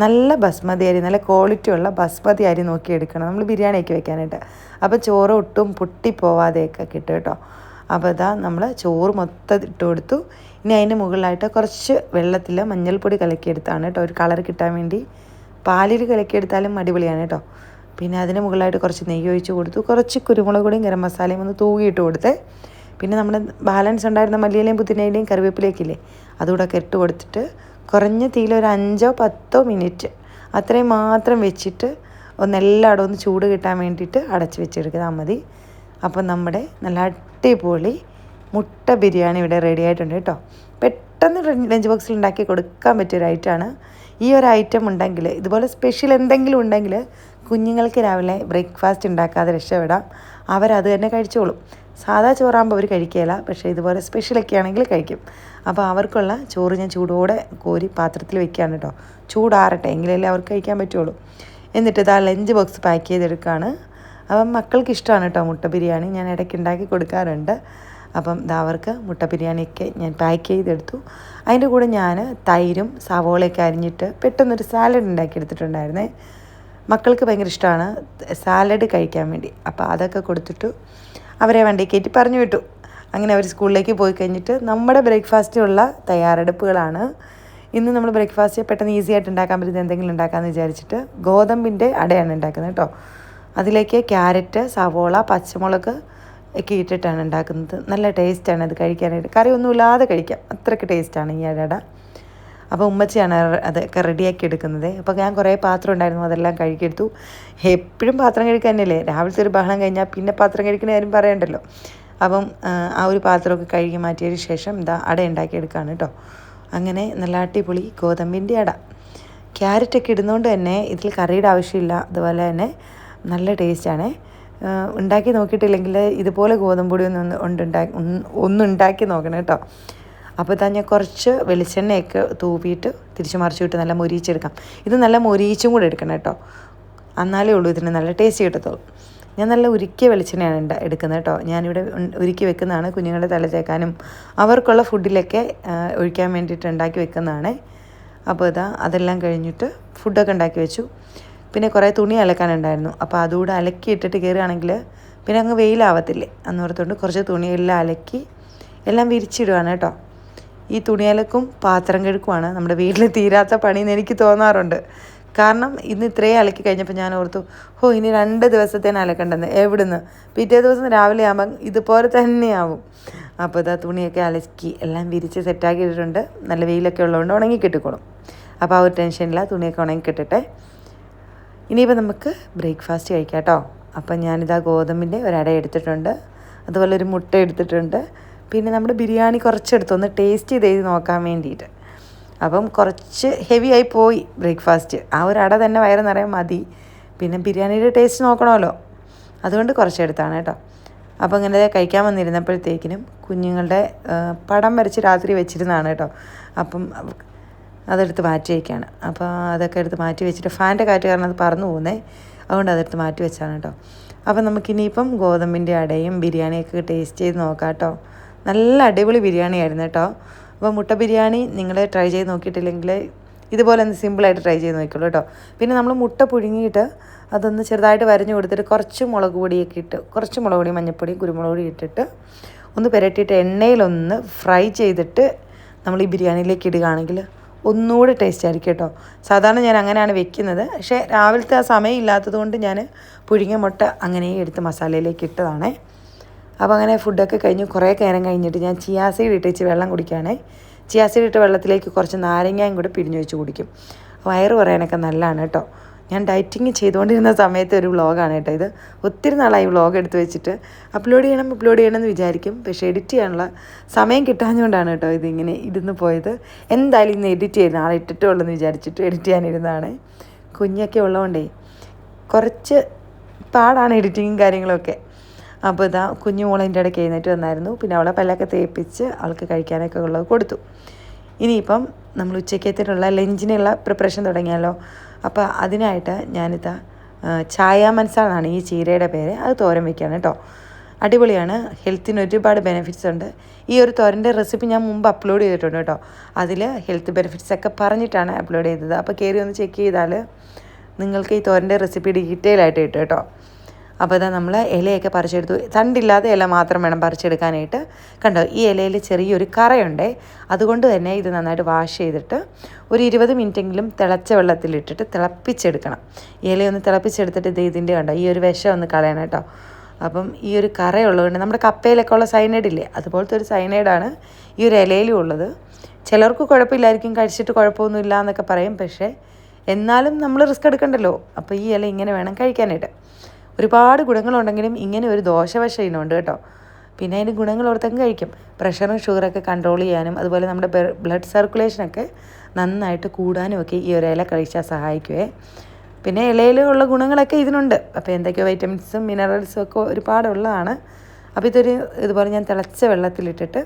നല്ല ബസ്മതി അരി നല്ല ക്വാളിറ്റി ഉള്ള ബസ്മതി അരി നോക്കി എടുക്കണം നമ്മൾ ബിരിയാണിയൊക്കെ വെക്കാനായിട്ട്. അപ്പോൾ ചോറ് ഒട്ടും പൊട്ടിപ്പോവാതെയൊക്കെ കിട്ടും കേട്ടോ. അപ്പോൾ ഇതാ നമ്മൾ ചോറ് മൊത്തം ഇട്ട് കൊടുത്തു. ഇനി അതിന്റെ മുകളിലായിട്ട് കുറച്ച് വെള്ളത്തിൽ മഞ്ഞൾപ്പൊടി കലക്കിയെടുത്താണ് കേട്ടോ. ഒരു കളർ കിട്ടാൻ വേണ്ടി. പാലിൽ കലക്കിയെടുത്താലും അടിപൊളിയാണ് കേട്ടോ. പിന്നെ അതിന് മുകളിലായിട്ട് കുറച്ച് നെയ്യ് ഒഴിച്ച് കൊടുത്തു. കുറച്ച് കുരുമുളക് പൊടിയും ഗരം മസാലയും ഒന്ന് തൂകിയിട്ട് കൊടുത്തേ. പിന്നെ നമ്മുടെ ബാലൻസ് ഉണ്ടായിരുന്ന മല്ലിയിലയും പുതിനയിലയും കറിവേപ്പിലയൊക്കെ ഇല്ലേ? അതുകൂടെ ഒക്കെ ഇട്ട് കൊടുത്തിട്ട് കുറഞ്ഞ തീയിൽ ഒരു അഞ്ചോ പത്തോ മിനിറ്റ് അത്രയും മാത്രം വെച്ചിട്ട് ഒന്ന് എല്ലായിടവും ഒന്ന് ചൂട് കിട്ടാൻ വേണ്ടിയിട്ട് അടച്ച് വെച്ചെടുത്താൽ മതി. അപ്പം നമ്മുടെ നല്ല അടിപൊളി മുട്ട ബിരിയാണി ഇവിടെ റെഡി ആയിട്ടുണ്ട് കേട്ടോ. പെട്ടെന്ന് ലഞ്ച് ബോക്സിൽ ഉണ്ടാക്കി കൊടുക്കാൻ പറ്റിയൊരു ഐറ്റമാണ് ഈ ഒരു ഐറ്റം ഉണ്ടെങ്കിൽ ഇതുപോലെ സ്പെഷ്യൽ എന്തെങ്കിലും ഉണ്ടെങ്കിൽ കുഞ്ഞുങ്ങൾക്ക് രാവിലെ ബ്രേക്ക്ഫാസ്റ്റ് ഉണ്ടാക്കാതെ രക്ഷപ്പെടാം. അവരത് തന്നെ കഴിച്ചോളും. സാധാ ചോറാകുമ്പോൾ അവർ കഴിക്കുകയില്ല പക്ഷേ ഇതുപോലെ സ്പെഷ്യലൊക്കെ ആണെങ്കിൽ കഴിക്കും. അപ്പോൾ അവർക്കുള്ള ചോറ് ഞാൻ ചൂടോടെ കോരി പാത്രത്തിൽ വെക്കുകയാണ് കേട്ടോ ചൂടാറട്ടെ എങ്കിലല്ലേ അവർക്ക് കഴിക്കാൻ പറ്റുള്ളൂ. എന്നിട്ട് ഇതാ ലഞ്ച് ബോക്സ് പാക്ക് ചെയ്തെടുക്കുകയാണ് അപ്പം മക്കൾക്ക് ഇഷ്ടമാണ് കേട്ടോ മുട്ട ബിരിയാണി. ഞാൻ ഇടയ്ക്ക് ഉണ്ടാക്കി കൊടുക്കാറുണ്ട്. അപ്പം അവർക്ക് മുട്ട ബിരിയാണിയൊക്കെ ഞാൻ പാക്ക് ചെയ്തെടുത്തു. അതിന്റെ കൂടെ ഞാൻ തൈരും സവോളയൊക്കെ അരിഞ്ഞിട്ട് പെട്ടെന്നൊരു സാലഡ് ഉണ്ടാക്കി എടുത്തിട്ടുണ്ടായിരുന്നേ. മക്കൾക്ക് ഭയങ്കര ഇഷ്ടമാണ് സാലഡ് കഴിക്കാൻ വേണ്ടി. അപ്പോൾ അതൊക്കെ കൊടുത്തിട്ട്. അവരെ വണ്ടി കയറ്റി പറഞ്ഞു വിട്ടു. അങ്ങനെ അവർ സ്കൂളിലേക്ക് പോയി കഴിഞ്ഞിട്ട് നമ്മുടെ ബ്രേക്ക്ഫാസ്റ്റിനുള്ള തയ്യാറെടുപ്പുകളാണ്. ഇന്ന് നമ്മൾ ബ്രേക്ക്ഫാസ്റ്റ് പെട്ടെന്ന് ഈസി ആയിട്ട് ഉണ്ടാക്കാൻ പറ്റുന്ന എന്തെങ്കിലും ഉണ്ടാക്കാമെന്ന് വിചാരിച്ചിട്ട് ഗോതമ്പിന്റെ അടയാണ് ഉണ്ടാക്കുന്നത് കേട്ടോ. അതിലേക്ക് ക്യാരറ്റ് സവോള പച്ചമുളക് ഒക്കെ ഇട്ടിട്ടാണ് ഉണ്ടാക്കുന്നത്. നല്ല ടേസ്റ്റാണ് അത് കഴിക്കാനായിട്ട്. കറി ഒന്നും ഇല്ലാതെ കഴിക്കാം. അത്രയ്ക്ക് ടേസ്റ്റാണ് ഈ അട അപ്പോൾ ഉമ്മച്ചിയാണ് അതൊക്കെ റെഡിയാക്കി എടുക്കുന്നത്. അപ്പോൾ ഞാൻ കുറേ പാത്രം ഉണ്ടായിരുന്നു അതെല്ലാം കഴുകിയെടുത്തു. എപ്പോഴും പാത്രം കഴുകാൻ തന്നെയല്ലേ? രാവിലത്തെ ഒരു ബഹളം കഴിഞ്ഞാൽ പിന്നെ പാത്രം കഴിക്കുന്ന കാര്യം പറയണ്ടല്ലോ. അപ്പം ആ ഒരു പാത്രമൊക്കെ കഴുകി മാറ്റിയതിന് ശേഷം ഇതാ അട ഉണ്ടാക്കിയെടുക്കുകയാണ് കേട്ടോ. അങ്ങനെ നല്ല അടിപൊളി ഗോതമ്പിന്റെ അട. ക്യാരറ്റൊക്കെ ഇടുന്നതുകൊണ്ട് തന്നെ ഇതിൽ കറിയുടെ ആവശ്യമില്ല. അതുപോലെ തന്നെ നല്ല ടേസ്റ്റാണ് ഉണ്ടാക്കി നോക്കിയിട്ടില്ലെങ്കിൽ ഇതുപോലെ ഗോതമ്പൊടി ഒന്ന് ഉണ്ടാക്കി ഒന്ന് ഉണ്ടാക്കി നോക്കണം കേട്ടോ. അപ്പോൾ ഞാൻ കുറച്ച് വെളിച്ചെണ്ണയൊക്കെ തൂവിയിട്ട് തിരിച്ച് മറിച്ചിട്ട് നല്ല മൊരിയിച്ചെടുക്കാം. ഇത് നല്ല മൊരിയിച്ചും കൂടെ എടുക്കണം കേട്ടോ. എന്നാലേ ഉള്ളൂ ഇതിന് നല്ല ടേസ്റ്റ് കിട്ടത്തുള്ളൂ. ഞാൻ നല്ല ഉരുക്കിയ വെളിച്ചെണ്ണയാണ് എടുക്കുന്നത് കേട്ടോ. ഞാനിവിടെ ഉരുക്കി വെക്കുന്നതാണ്. കുഞ്ഞുങ്ങളുടെ തല തേക്കാനും അവർക്കുള്ള ഫുഡിലൊക്കെ ഒഴിക്കാൻ വേണ്ടിയിട്ട് ഉണ്ടാക്കി വെക്കുന്നതാണ്. അപ്പോൾ ഇതാ അതെല്ലാം കഴിഞ്ഞിട്ട് ഫുഡൊക്കെ ഉണ്ടാക്കി വെച്ചു. പിന്നെ കുറേ തുണി അലക്കാനുണ്ടായിരുന്നു. അപ്പോൾ അതുകൂടെ അലക്കി ഇട്ടിട്ട് കയറുകയാണെങ്കിൽ പിന്നെ അങ്ങ് വെയിലാവത്തില്ലേ? അന്നോർത്തുകൊണ്ട് കുറച്ച് തുണിയെല്ലാം അലക്കി എല്ലാം വിരിച്ചിടുകയാണ് കേട്ടോ. ഈ തുണിയലക്കും പാത്രം കഴുക്കുമാണ് നമ്മുടെ വീട്ടിൽ തീരാത്ത പണിയെന്ന് എനിക്ക് തോന്നാറുണ്ട്. കാരണം ഇന്ന് ഇത്രയും അലക്കി കഴിഞ്ഞപ്പോൾ ഞാൻ ഓർത്തു ഓ ഇനി രണ്ട് ദിവസത്തേന് അലക്കണ്ടെന്ന്. എവിടുന്ന്? പിറ്റേ ദിവസം രാവിലെ ആകുമ്പം ഇതുപോലെ തന്നെയാവും. അപ്പോൾ ഇതാ തുണിയൊക്കെ അലക്കി എല്ലാം വിരിച്ച് സെറ്റാക്കി ഇട്ടിട്ടുണ്ട്. നല്ല വെയിലൊക്കെ ഉള്ളതുകൊണ്ട് ഉണങ്ങി കിട്ടിക്കോളും. അപ്പോൾ ആ ഒരു ടെൻഷനില്ല തുണിയൊക്കെ ഉണങ്ങി കിട്ടട്ടെ. ഇനിയിപ്പോൾ നമുക്ക് ബ്രേക്ക്ഫാസ്റ്റ് കഴിക്കാം കേട്ടോ. അപ്പം ഞാനിതാ ഗോതമ്പിന്റെ ഒരട എടുത്തിട്ടുണ്ട്. അതുപോലെ ഒരു മുട്ട എടുത്തിട്ടുണ്ട്. പിന്നെ നമ്മുടെ ബിരിയാണി കുറച്ചെടുത്ത്. ഒന്ന് ടേസ്റ്റ് ചെയ്ത് നോക്കാൻ വേണ്ടിയിട്ട്. അപ്പം കുറച്ച് ഹെവി ആയി പോയി ബ്രേക്ക്ഫാസ്റ്റ് ആ ഒരു അട തന്നെ വയറ് നിറയാൻ മതി. പിന്നെ ബിരിയാണിയുടെ ടേസ്റ്റ് നോക്കണമല്ലോ. അതുകൊണ്ട് കുറച്ചെടുത്താണ് കേട്ടോ. അപ്പോൾ ഇങ്ങനെ കഴിക്കാൻ വന്നിരുന്നപ്പോഴത്തേക്കിനും കുഞ്ഞുങ്ങളുടെ പടം വരച്ച് രാത്രി വെച്ചിരുന്നതാണ് കേട്ടോ. അപ്പം അതെടുത്ത് മാറ്റി വയ്ക്കുകയാണ്. അപ്പോൾ അതൊക്കെ എടുത്ത് മാറ്റി വെച്ചിട്ട് ഫാന്റെ കാറ്റ് കാരണം അത് പറന്നു പോകുന്നേ അതുകൊണ്ട് അതെടുത്ത് മാറ്റി വെച്ചാണ് കേട്ടോ. അപ്പം നമുക്കിനിയിപ്പം ഗോതമ്പിന്റെ അടയും ബിരിയാണിയൊക്കെ ടേസ്റ്റ് ചെയ്ത് നോക്കാം കേട്ടോ. നല്ല അടിപൊളി ബിരിയാണി ആയിരുന്നു കേട്ടോ. അപ്പോൾ മുട്ട ബിരിയാണി നിങ്ങൾ ട്രൈ ചെയ്ത് നോക്കിയിട്ടില്ലെങ്കിൽ ഇതുപോലെ ഒന്ന് സിമ്പിളായിട്ട് ട്രൈ ചെയ്ത് നോക്കിക്കോളൂ കേട്ടോ. പിന്നെ നമ്മൾ മുട്ട പുഴുങ്ങിയിട്ട് അതൊന്ന് ചെറുതായിട്ട് വരഞ്ഞു കൊടുത്തിട്ട് കുറച്ച് മുളക് പൊടിയൊക്കെ ഇട്ട് കുറച്ച് മുളക് പൊടി മഞ്ഞൾപ്പൊടി കുരുമുളക് പൊടി ഇട്ടിട്ട് ഒന്ന് പുരട്ടിയിട്ട് എണ്ണയിലൊന്ന് ഫ്രൈ ചെയ്തിട്ട് നമ്മൾ ഈ ബിരിയാണിയിലേക്ക് ഇടുകയാണെങ്കിൽ ഒന്നുകൂടി ടേസ്റ്റ് ആയിരിക്കും കേട്ടോ. സാധാരണ ഞാൻ അങ്ങനെയാണ് വെക്കുന്നത്. പക്ഷേ രാവിലത്തെ ആ സമയം ഇല്ലാത്തത് കൊണ്ട് ഞാൻ പുഴുങ്ങിയ മുട്ട അങ്ങനെ എടുത്ത് മസാലയിലേക്ക് ഇട്ടതാണേ. അപ്പോൾ അങ്ങനെ ഫുഡൊക്കെ കഴിഞ്ഞ് കുറേ നേരം കഴിഞ്ഞിട്ട് ഞാൻ ചിയാസീഡ് ഇട്ടിച്ച് വെള്ളം കുടിക്കുകയാണേ ചിയാസീഡ് ഇട്ട് വെള്ളത്തിലേക്ക് കുറച്ച് നാരങ്ങയും കൂടെ പിഴിഞ്ഞ് വെച്ച് കുടിക്കും. വയറ് പറയാനൊക്കെ നല്ലതാണ് കേട്ടോ. ഞാൻ ഡയറ്റിങ് ചെയ്തുകൊണ്ടിരുന്ന സമയത്ത് ഒരു വ്ളോഗാണ് കേട്ടോ ഇത്. ഒത്തിരി നാളായി വ്ളോഗ് എടുത്ത് വെച്ചിട്ട്. അപ്ലോഡ് ചെയ്യണം അപ്ലോഡ് ചെയ്യണം എന്ന് വിചാരിക്കും. പക്ഷേ എഡിറ്റ് ചെയ്യാനുള്ള സമയം കിട്ടാഞ്ഞുകൊണ്ടാണ് കേട്ടോ ഇതിങ്ങനെ ഇരുന്ന് പോയത്. എന്തായാലും ഇന്ന് എഡിറ്റ് ചെയ്ത് നാളെ ഇട്ടിട്ടേ എന്ന് വിചാരിച്ചിട്ട് എഡിറ്റ് ചെയ്യാനിരുന്നതാണ്. കുഞ്ഞൊക്കെ ഉള്ളതുകൊണ്ടേ കുറച്ച് പാടാണ് എഡിറ്റിങ്ങും കാര്യങ്ങളൊക്കെ. അപ്പോൾ ഇതാ കുഞ്ഞു എന്റെ ഇടയ്ക്ക് എഴുന്നേറ്റ് വന്നായിരുന്നു. പിന്നെ അവളെ പല്ലൊക്കെ തേപ്പിച്ച് അവൾക്ക് കഴിക്കാനൊക്കെ ഉള്ളത് കൊടുത്തു. ഇനിയിപ്പം നമ്മൾ ഉച്ചക്കത്തിനുള്ള ലഞ്ചിനുള്ള പ്രിപ്പറേഷൻ തുടങ്ങിയാലോ? അപ്പോൾ അതിനായിട്ട് ഞാനിതാ ചായ മനസ്സാണെന്നാണ് ഈ ചീരയുടെ പേര്. അത് തോരൻ വയ്ക്കുകയാണ് കേട്ടോ. അടിപൊളിയാണ്. ഹെൽത്തിന് ഒരുപാട് ബെനിഫിറ്റ്സ് ഉണ്ട്. ഈ ഒരു തോരന്റെ റെസിപ്പി ഞാൻ മുമ്പ് അപ്ലോഡ് ചെയ്തിട്ടുണ്ട് കേട്ടോ. അതിൽ ഹെൽത്ത് ബെനിഫിറ്റ്സ് ഒക്കെ പറഞ്ഞിട്ടാണ് അപ്ലോഡ് ചെയ്തത്. അപ്പോൾ കയറി ഒന്ന് ചെക്ക് ചെയ്താൽ നിങ്ങൾക്ക് ഈ തോരന്റെ റെസിപ്പി ഡീറ്റെയിൽ ആയിട്ട് കിട്ടും കേട്ടോ. അപ്പോൾ ഇതാ നമ്മൾ ഇലയൊക്കെ പറിച്ചെടുത്തു. തണ്ടില്ലാതെ ഇല മാത്രം വേണം പറിച്ചെടുക്കാനായിട്ട്. കണ്ടോ ഈ ഇലയിൽ ചെറിയൊരു കറയുണ്ടേ അതുകൊണ്ട് തന്നെ ഇത് നന്നായിട്ട് വാഷ് ചെയ്തിട്ട് ഒരു ഇരുപത് മിനിറ്റെങ്കിലും തിളച്ച വെള്ളത്തിലിട്ടിട്ട് തിളപ്പിച്ചെടുക്കണം. ഇലയൊന്ന് തിളപ്പിച്ചെടുത്തിട്ട് ഇത് ഇതിന്റെ കണ്ടോ ഈ ഒരു വിഷം ഒന്ന് കളയണം കേട്ടോ. അപ്പം ഈ ഒരു കറയുള്ളതുകൊണ്ട് നമ്മുടെ കപ്പയിലൊക്കെ ഉള്ള സൈനൈഡ് ഇല്ലേ അതുപോലത്തെ ഒരു സൈനൈഡാണ് ഈ ഒരു ഇലയിലും ഉള്ളത്. ചിലർക്ക് കുഴപ്പമില്ലായിരിക്കും കഴിച്ചിട്ട് കുഴപ്പമൊന്നുമില്ല എന്നൊക്കെ പറയും പക്ഷേ എന്നാലും നമ്മൾ റിസ്ക് എടുക്കണ്ടല്ലോ. അപ്പോൾ ഈ ഇല ഇങ്ങനെ വേണം കഴിക്കാനായിട്ട്. ഒരുപാട് ഗുണങ്ങളുണ്ടെങ്കിലും ഇങ്ങനെ ഒരു ദോഷവശം ഇതിനുണ്ട് കേട്ടോ. പിന്നെ അതിന്റെ ഗുണങ്ങൾ ഓർത്തങ്ങ് കഴിക്കും. പ്രഷറും ഷുഗറൊക്കെ കൺട്രോൾ ചെയ്യാനും അതുപോലെ നമ്മുടെ ബ്ലഡ് സർക്കുലേഷനൊക്കെ നന്നായിട്ട് കൂടാനും ഒക്കെ ഈ ഒരു ഇല കഴിച്ചാൽ സഹായിക്കുവേ. പിന്നെ ഇലയിലുള്ള ഗുണങ്ങളൊക്കെ ഇതിനുണ്ട്. അപ്പോൾ എന്തൊക്കെയോ വൈറ്റമിൻസും മിനറൽസും ഒക്കെ ഒരുപാടുള്ളതാണ്. അപ്പോൾ ഇതൊരു ഇതുപോലെ ഞാൻ തിളച്ച വെള്ളത്തിലിട്ടിട്ട്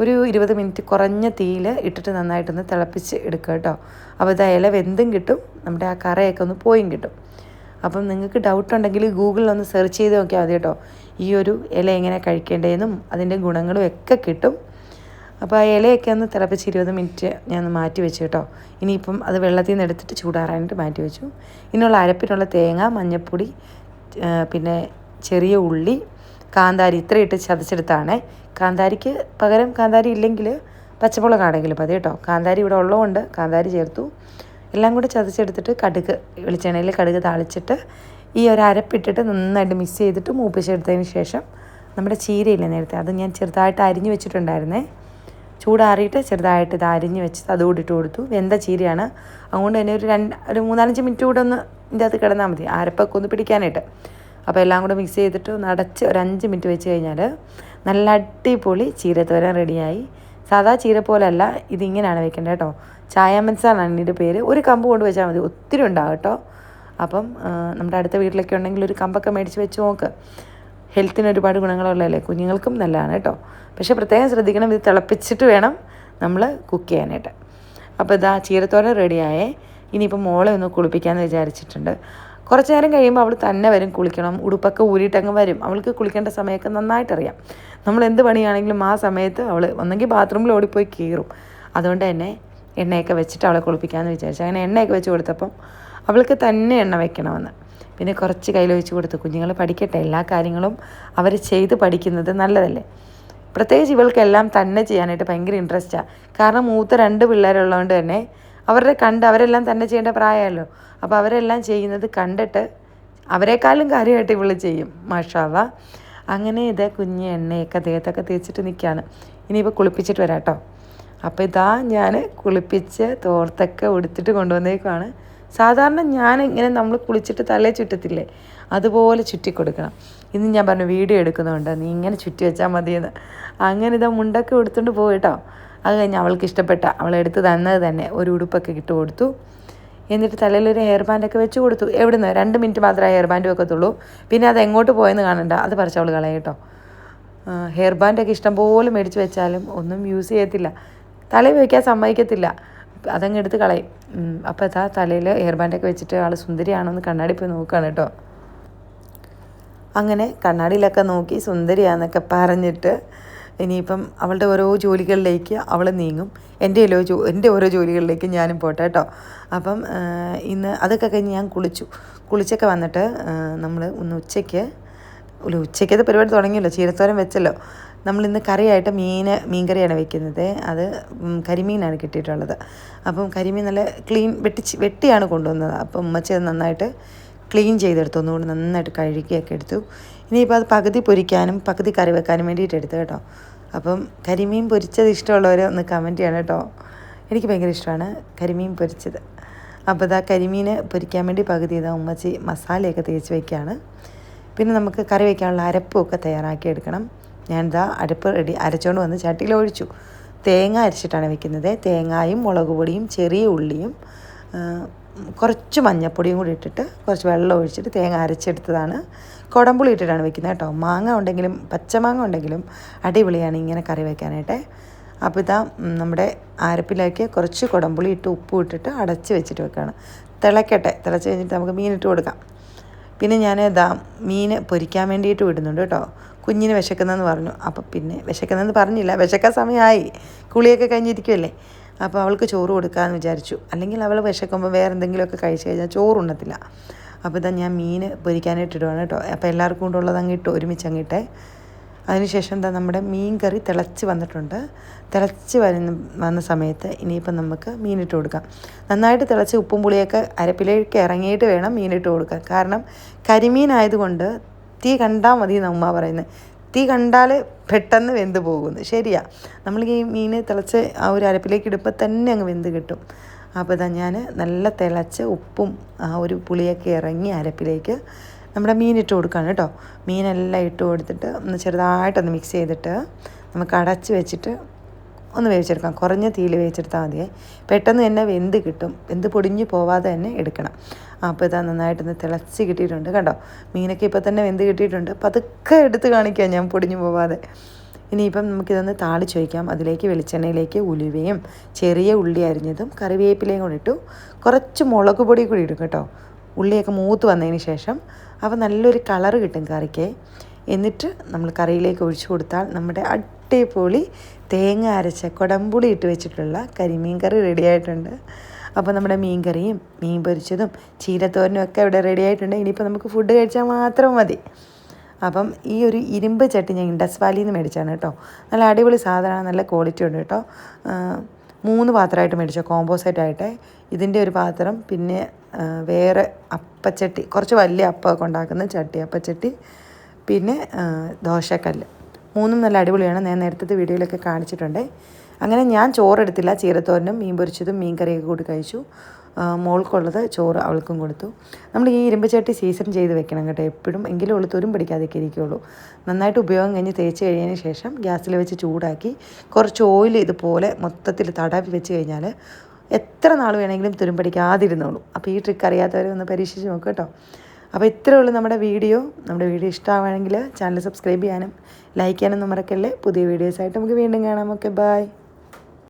ഒരു ഇരുപത് മിനിറ്റ് കുറഞ്ഞ തീയിൽ ഇട്ടിട്ട് നന്നായിട്ടൊന്ന് തിളപ്പിച്ച് എടുക്കുക കേട്ടോ. അപ്പോൾ ഇത് ഇല വെന്തും കിട്ടും. നമ്മുടെ ആ കറയൊക്കെ ഒന്ന് പോയും കിട്ടും. അപ്പം നിങ്ങൾക്ക് ഡൗട്ട് ഉണ്ടെങ്കിൽ ഗൂഗിളിൽ ഒന്ന് സെർച്ച് ചെയ്ത് നോക്കിയാൽ മതി കേട്ടോ. ഈ ഒരു ഇല എങ്ങനെ കഴിക്കേണ്ടതെന്നും അതിന്റെ ഗുണങ്ങളും ഒക്കെ കിട്ടും. അപ്പോൾ ആ ഇലയൊക്കെ ഒന്ന് തിളപ്പിച്ച് ഇരുപത് മിനിറ്റ് ഞാൻ ഒന്ന് മാറ്റി വെച്ചു കേട്ടോ. ഇനിയിപ്പം അത് വെള്ളത്തിൽ നിന്ന് എടുത്തിട്ട് ചൂടാറാനായിട്ട് മാറ്റി വെച്ചു. ഇനിയുള്ള അരപ്പിനുള്ള തേങ്ങ മഞ്ഞൾപ്പൊടി പിന്നെ ചെറിയ ഉള്ളി കാന്താരി ഇത്ര ഇട്ട് ചതച്ചെടുത്താണ്. കാന്താരിക്ക് പകരം കാന്താരി ഇല്ലെങ്കിൽ പച്ചമുളകാണെങ്കിലും മതി കേട്ടോ. കാന്താരി ഇവിടെ ഉള്ളതുകൊണ്ട് കാന്താരി ചേർത്തു. എല്ലാം കൂടെ ചതച്ചെടുത്തിട്ട് കടുക് വെളിച്ചെണ്ണയിൽ കടുക് താളിച്ചിട്ട് ഈ ഒരു അരപ്പിട്ടിട്ട് നന്നായിട്ട് മിക്സ് ചെയ്തിട്ട് മൂപ്പിച്ചെടുത്തതിന് ശേഷം നമ്മുടെ ചീരയില്ല നേരത്തെ അത് ഞാൻ ചെറുതായിട്ട് അരിഞ്ഞു വെച്ചിട്ടുണ്ടായിരുന്നേ. ചൂടാറിയിട്ട് ചെറുതായിട്ട് ഇത് അരിഞ്ഞ് വെച്ച് അതുകൂടി ഇട്ട് കൊടുത്തു. വെന്ത ചീരയാണ്. അതുകൊണ്ട് തന്നെ ഒരു രണ്ട് ഒരു മൂന്നാലഞ്ച് മിനിറ്റ് കൂടെ ഒന്ന് ഇതിന്റെ അകത്ത് കിടന്നാൽ മതി. അരപ്പൊക്കെ ഒന്ന് പിടിക്കാനായിട്ട്. അപ്പോൾ എല്ലാം കൂടെ മിക്സ് ചെയ്തിട്ട് ഒന്ന് അടച്ച് ഒരു അഞ്ച് മിനിറ്റ് വെച്ച് കഴിഞ്ഞാൽ നല്ല അടിപൊളി ചീരത്തോരൻ റെഡിയായി സാധാ ചീര പോലല്ല ഇതിങ്ങനെയാണ് വെക്കേണ്ടത് കേട്ടോ. ചായ മൻസാറാണ് ഇതിന്റെ പേര്. ഒരു കമ്പ് കൊണ്ട് വെച്ചാൽ മതി. ഒത്തിരി ഉണ്ടാകും കേട്ടോ. അപ്പം നമ്മുടെ അടുത്ത വീട്ടിലൊക്കെ ഉണ്ടെങ്കിൽ ഒരു കമ്പൊക്കെ മേടിച്ച് വെച്ച് നോക്ക്. ഹെൽത്തിന് ഒരുപാട് ഗുണങ്ങളുള്ളതല്ലേ? കുഞ്ഞുങ്ങൾക്കും നല്ലതാണ് കേട്ടോ. പക്ഷേ പ്രത്യേകം ശ്രദ്ധിക്കണം. ഇത് തിളപ്പിച്ചിട്ട് വേണം നമ്മൾ കുക്ക് ചെയ്യാനായിട്ട്. അപ്പോൾ ഇതാ ചീരത്തോരൻ റെഡിയായേ. ഇനിയിപ്പോൾ മോളെ ഒന്ന് കുളിപ്പിക്കാമെന്ന് വിചാരിച്ചിട്ടുണ്ട്. കുറച്ച് നേരം കഴിയുമ്പോൾ അവൾ തന്നെ വരും കുളിക്കണം. ഉടുപ്പൊക്കെ ഊരിയിട്ടങ്ങ് വരും. അവൾക്ക് കുളിക്കേണ്ട സമയമൊക്കെ നന്നായിട്ടറിയാം. നമ്മൾ എന്ത് പണിയാണെങ്കിലും ആ സമയത്ത് അവൾ ഒന്നെങ്കിൽ ബാത്റൂമിൽ ഓടിപ്പോയി കീറും അതുകൊണ്ട് തന്നെ എണ്ണയൊക്കെ വെച്ചിട്ട് അവളെ കുളിപ്പിക്കാമെന്ന് വിചാരിച്ചു. അങ്ങനെ എണ്ണയൊക്കെ വെച്ച് കൊടുത്തപ്പം അവൾക്ക് തന്നെ എണ്ണ വെക്കണമെന്ന്. പിന്നെ കുറച്ച് കയ്യിൽ വെച്ച് കൊടുത്തു. കുഞ്ഞുങ്ങൾ പഠിക്കട്ടെ. എല്ലാ കാര്യങ്ങളും അവർ ചെയ്ത് പഠിക്കുന്നത് നല്ലതല്ലേ? പ്രത്യേകിച്ച് ഇവൾക്കെല്ലാം തന്നെ ചെയ്യാനായിട്ട് ഭയങ്കര ഇൻട്രസ്റ്റാണ് കാരണം മൂത്ത രണ്ട് പിള്ളേരുള്ളതുകൊണ്ട് തന്നെ അവരുടെ കണ്ട് അവരെല്ലാം തന്നെ ചെയ്യേണ്ട പ്രായമല്ലോ. അപ്പോൾ അവരെല്ലാം ചെയ്യുന്നത് കണ്ടിട്ട് അവരെക്കാളും കാര്യമായിട്ട് ഇവൾ ചെയ്യും. മാഷാവ അങ്ങനെ ഇത് കുഞ്ഞ് എണ്ണയൊക്കെ ദേഹത്തൊക്കെ തേച്ചിട്ട് നിൽക്കുകയാണ്. ഇനിയിപ്പോൾ കുളിപ്പിച്ചിട്ട് വരാം കേട്ടോ. അപ്പോൾ ഇതാ ഞാൻ കുളിപ്പിച്ച് തോർത്തൊക്കെ ഉടുത്തിട്ട് കൊണ്ടുവന്നേക്കുവാണ്. സാധാരണ ഞാൻ ഇങ്ങനെ നമ്മൾ കുളിച്ചിട്ട് തലേ ചുറ്റത്തില്ലേ അതുപോലെ ചുറ്റി കൊടുക്കണം. ഇന്ന് ഞാൻ പറഞ്ഞു വീഡിയോ എടുക്കുന്നുണ്ട് നീ ഇങ്ങനെ ചുറ്റി വെച്ചാൽ മതിയെന്ന്. അങ്ങനെ ഇതാ മുണ്ടൊക്കെ എടുത്തുകൊണ്ട് പോയി കേട്ടോ അത് കഴിഞ്ഞ് അവൾക്ക് ഇഷ്ടപ്പെട്ട അവൾ എടുത്ത് തന്നത് തന്നെ ഒരു ഉടുപ്പൊക്കെ ഇട്ട് കൊടുത്തു. എന്നിട്ട് തലയിൽ ഒരു ഹെയർ ബാൻഡൊക്കെ വെച്ച് കൊടുത്തു. എവിടുന്ന്? രണ്ട് മിനിറ്റ് മാത്രമേ ഹെയർ ബാൻഡ് വെക്കത്തുള്ളൂ. പിന്നെ അത് എങ്ങോട്ട് പോയെന്ന് കാണണ്ട. അത് പറിച്ച് അവൾ ഹെയർ ബാൻഡൊക്കെ ഇഷ്ടംപോലെ മേടിച്ച് വെച്ചാലും ഒന്നും യൂസ് ചെയ്യത്തില്ല. തലയിൽ വയ്ക്കാൻ സമ്മതിക്കത്തില്ല. അതങ്ങ് എടുത്ത് കളയും. അപ്പോൾ അതാ തലയിൽ ഹെയർ ബാൻഡൊക്കെ വെച്ചിട്ട് ആൾ സുന്ദരിയാണോ എന്ന് കണ്ണാടി പോയി നോക്കുകയാണ് കേട്ടോ. അങ്ങനെ കണ്ണാടിയിലൊക്കെ നോക്കി സുന്ദരിയാന്നൊക്കെ പറഞ്ഞിട്ട് ഇനിയിപ്പം അവളുടെ ഓരോ ജോലികളിലേക്ക് അവൾ നീങ്ങും. എന്റെ ഓരോ ജോ എന്റെ ഓരോ ജോലികളിലേക്ക് ഞാനും പോട്ടെ കേട്ടോ. അപ്പം ഇന്ന് അതൊക്കെ കഴിഞ്ഞ് ഞാൻ കുളിച്ചു. കുളിച്ചൊക്കെ വന്നിട്ട് നമ്മൾ ഒന്ന് ഉച്ചയ്ക്ക് ഉച്ചയ്ക്കത്തെ പരിപാടി തുടങ്ങിയല്ലോ ചീരത്തോരം വെച്ചല്ലോ. നമ്മളിന്ന് കറിയായിട്ട് മീൻ മീൻ കറിയാണ് വെക്കുന്നത്. അത് കരിമീനാണ് കിട്ടിയിട്ടുള്ളത്. അപ്പം കരിമീൻ നല്ല ക്ലീൻ വെട്ടിച്ച് വെട്ടിയാണ് കൊണ്ടുവന്നത്. അപ്പം ഉമ്മച്ചി അത് നന്നായിട്ട് ക്ലീൻ ചെയ്തെടുത്തു. ഒന്നുകൂടി നന്നായിട്ട് കഴുകിയൊക്കെ എടുത്തു. ഇനിയിപ്പോൾ അത് പകുതി പൊരിക്കാനും പകുതി കറി വെക്കാനും വേണ്ടിയിട്ട് എടുത്തു കേട്ടോ. അപ്പം കരിമീൻ പൊരിച്ചത് ഇഷ്ടമുള്ളവർ ഒന്ന് കമന്റ് ചെയ്യണം കേട്ടോ. എനിക്ക് ഭയങ്കര ഇഷ്ടമാണ് കരിമീൻ പൊരിച്ചത്. അപ്പോൾ ഇതാ കരിമീൻ പൊരിക്കാൻ വേണ്ടി പകുതി ഇതാ ഉമ്മച്ചി മസാലയൊക്കെ തേച്ച് വയ്ക്കുകയാണ് പിന്നെ നമുക്ക് കറി വയ്ക്കാനുള്ള അരപ്പുമൊക്കെ തയ്യാറാക്കി എടുക്കണം. ഞാനിതാ അടുപ്പ് റെഡി അരച്ചോണ്ട് വന്ന് ചട്ടിയിൽ ഒഴിച്ചു. തേങ്ങ അരച്ചിട്ടാണ് വെക്കുന്നത്. തേങ്ങായും മുളക് പൊടിയും ചെറിയ ഉള്ളിയും കുറച്ച് മഞ്ഞപ്പൊടിയും കൂടി ഇട്ടിട്ട് കുറച്ച് വെള്ളം ഒഴിച്ചിട്ട് തേങ്ങ അരച്ചെടുത്തതാണ്. കുടമ്പുളി ഇട്ടിട്ടാണ് വെക്കുന്നത് കേട്ടോ. മാങ്ങ ഉണ്ടെങ്കിലും പച്ചമാങ്ങ ഉണ്ടെങ്കിലും അടിപൊളിയാണ് ഇങ്ങനെ കറി വെക്കാനായിട്ട്. അപ്പോൾ ഇതാ നമ്മുടെ അരപ്പിലേക്ക് കുറച്ച് കുടമ്പുളി ഇട്ട് ഉപ്പും ഇട്ടിട്ട് അടച്ച് വെച്ചിട്ട് വെക്കുകയാണ് തിളക്കട്ടെ. തിളച്ച് കഴിഞ്ഞിട്ട് നമുക്ക് മീനിട്ട് കൊടുക്കാം. പിന്നെ ഞാൻ ഇതാ മീൻ പൊരിക്കാൻ വേണ്ടിയിട്ട് വിടുന്നുണ്ട് കേട്ടോ. കുഞ്ഞിന് വിശക്കുന്നതെന്ന് പറഞ്ഞു. അപ്പം പിന്നെ വിശക്കുന്നതെന്ന് പറഞ്ഞില്ല. വിശക്കാൻ സമയമായി. കുളിയൊക്കെ കഴിഞ്ഞിരിക്കുമല്ലേ അപ്പോൾ അവൾക്ക് ചോറ് കൊടുക്കാമെന്ന് വിചാരിച്ചു. അല്ലെങ്കിൽ അവൾ വിശക്കുമ്പോൾ വേറെ എന്തെങ്കിലുമൊക്കെ കഴിച്ചു കഴിഞ്ഞാൽ ചോറ് ഉണ്ടത്തില്ല അപ്പോൾ ഇതാ ഞാൻ മീൻ പൊരിക്കാനായിട്ട് ഇടുവാണ് കേട്ടോ. അപ്പോൾ എല്ലാവർക്കും കൊണ്ടുള്ളത് അങ്ങ് ഇട്ടു ഒരുമിച്ച് അങ്ങിട്ടെ അതിനുശേഷം എന്താ നമ്മുടെ മീൻ കറി തിളച്ച് വന്നിട്ടുണ്ട്. തിളച്ച് വരുന്ന വന്ന സമയത്ത് ഇനിയിപ്പം നമുക്ക് മീനിട്ട് കൊടുക്കാം. നന്നായിട്ട് തിളച്ച് ഉപ്പും പുളിയൊക്കെ അരപ്പിലേക്ക് ഇറങ്ങിയിട്ട് വേണം മീനിട്ട് കൊടുക്കാൻ. കാരണം കരിമീൻ ആയതുകൊണ്ട് തീ കണ്ടാൽ മതി എന്ന് ഉമ്മ പറയുന്നത് തീ കണ്ടാൽ പെട്ടെന്ന് വെന്ത് പോകുന്നു. ശരിയാ. നമ്മൾ ഈ മീൻ തിളച്ച് ആ ഒരു അരപ്പിലേക്ക് ഇടുമ്പോൾ തന്നെ അങ്ങ് വെന്ത് കിട്ടും. അപ്പോൾ ഇതാ ഞാൻ നല്ല തിളച്ച് ഉപ്പും ആ ഒരു പുളിയൊക്കെ ഇറങ്ങി അരപ്പിലേക്ക് നമ്മുടെ മീൻ ഇട്ട് കൊടുക്കുകയാണ് കേട്ടോ. മീനെല്ലാം ഇട്ട് കൊടുത്തിട്ട് ഒന്ന് ചെറുതായിട്ടൊന്ന് മിക്സ് ചെയ്തിട്ട് നമുക്ക് അടച്ച് വെച്ചിട്ട് ഒന്ന് വേവിച്ചെടുക്കാം. കുറഞ്ഞ തീയിൽ വേവിച്ചെടുത്താൽ മതിയേ. പെട്ടെന്ന് തന്നെ വെന്ത് കിട്ടും. വെന്ത് പൊടിഞ്ഞു പോവാതെ തന്നെ എടുക്കണം. അപ്പോൾ ഇതാ നന്നായിട്ടൊന്ന് തിളച്ച് കിട്ടിയിട്ടുണ്ട് കണ്ടോ? മീനൊക്കെ ഇപ്പോൾ തന്നെ വെന്ത് കിട്ടിയിട്ടുണ്ട്. പതുക്കെ എടുത്ത് കാണിക്കാം ഞാൻ പൊടിഞ്ഞു പോവാതെ. ഇനിയിപ്പം നമുക്കിതൊന്ന് താളിച്ച് വയ്ക്കാം അതിലേക്ക് വെളിച്ചെണ്ണയിലേക്ക് ഉലുവയും ചെറിയ ഉള്ളി അരിഞ്ഞതും കറിവേപ്പിലയും കൂടി ഇട്ടു. കുറച്ച് മുളക് പൊടി കൂടി ഇടും കേട്ടോ. ഉള്ളിയൊക്കെ മൂത്ത് വന്നതിന് ശേഷം അപ്പോൾ നല്ലൊരു കളറ് കിട്ടും കറിക്ക്. എന്നിട്ട് നമ്മൾ കറിയിലേക്ക് ഒഴിച്ചു കൊടുത്താൽ നമ്മുടെ അടിപൊളി തേങ്ങ അരച്ച കുടംപുളി ഇട്ട് വെച്ചിട്ടുള്ള കരിമീൻ കറി റെഡി ആയിട്ടുണ്ട്. അപ്പോൾ നമ്മുടെ മീൻ കറിയും മീൻ പൊരിച്ചതും ചീരത്തോരനും ഒക്കെ ഇവിടെ റെഡി ആയിട്ടുണ്ട്. ഇനിയിപ്പോൾ നമുക്ക് ഫുഡ് കഴിച്ചാൽ മാത്രം മതി. അപ്പം ഈ ഒരു ഇരുമ്പ് ചട്ടി ഞാൻ ഇൻഡസ് വാലിയിൽ നിന്ന് മേടിച്ചാണ് കേട്ടോ. നല്ല അടിപൊളി സാധനമാണ് നല്ല ക്വാളിറ്റി ഉണ്ട് കേട്ടോ. മൂന്ന് പാത്രമായിട്ട് മേടിച്ച കോമ്പോസൈറ്റ് ആയിട്ട്. ഇതിന്റെ ഒരു പാത്രം പിന്നെ വേറെ അപ്പച്ചട്ടി കുറച്ച് വലിയ അപ്പമൊക്കെ ഉണ്ടാക്കുന്ന ചട്ടി അപ്പച്ചട്ടി പിന്നെ ദോശക്കല്ല്. മൂന്നും നല്ല അടിപൊളിയാണ്. ഞാൻ നേരത്തെ വീഡിയോയിലൊക്കെ കാണിച്ചിട്ടുണ്ട്. അങ്ങനെ ഞാൻ ചോറെടുത്തില്ല. ചീരത്തോരനും മീൻ പൊരിച്ചതും മീൻ കറിയൊക്കെ കൂടി കഴിച്ചു മോൾക്കുള്ളത് ചോറ് അവൾക്കും കൊടുത്തു. നമ്മൾ ഈ ഇരുമ്പ് ചട്ടി സീസൺ ചെയ്ത് വെക്കണം കേട്ടോ എപ്പോഴും. എങ്കിലും ഉള്ളു തുരും പിടിക്കാതെയൊക്കെ ഇരിക്കുകയുള്ളൂ നന്നായിട്ട് ഉപയോഗം കഴിഞ്ഞ് തേച്ച് കഴിഞ്ഞതിന് ശേഷം ഗ്യാസിൽ വെച്ച് ചൂടാക്കി കുറച്ച് ഓയിൽ ഇതുപോലെ മൊത്തത്തിൽ തടവി വെച്ച് കഴിഞ്ഞാൽ എത്ര നാൾ വേണമെങ്കിലും തുരും പിടിക്കാതിരുന്നോളൂ. അപ്പോൾ ഈ ട്രിക്ക് അറിയാത്തവരെ ഒന്ന് പരീക്ഷിച്ച് നോക്കുക കേട്ടോ. അപ്പോൾ ഇത്രയേ ഉള്ളൂ നമ്മുടെ വീഡിയോ. നമ്മുടെ വീഡിയോ ഇഷ്ടമാണെങ്കിൽ ചാനൽ സബ്സ്ക്രൈബ് ചെയ്യാനും ലൈക്ക് ചെയ്യാനൊന്നും മറക്കല്ലേ. പുതിയ വീഡിയോസായിട്ട് നമുക്ക് വീണ്ടും കാണാം. Okay bye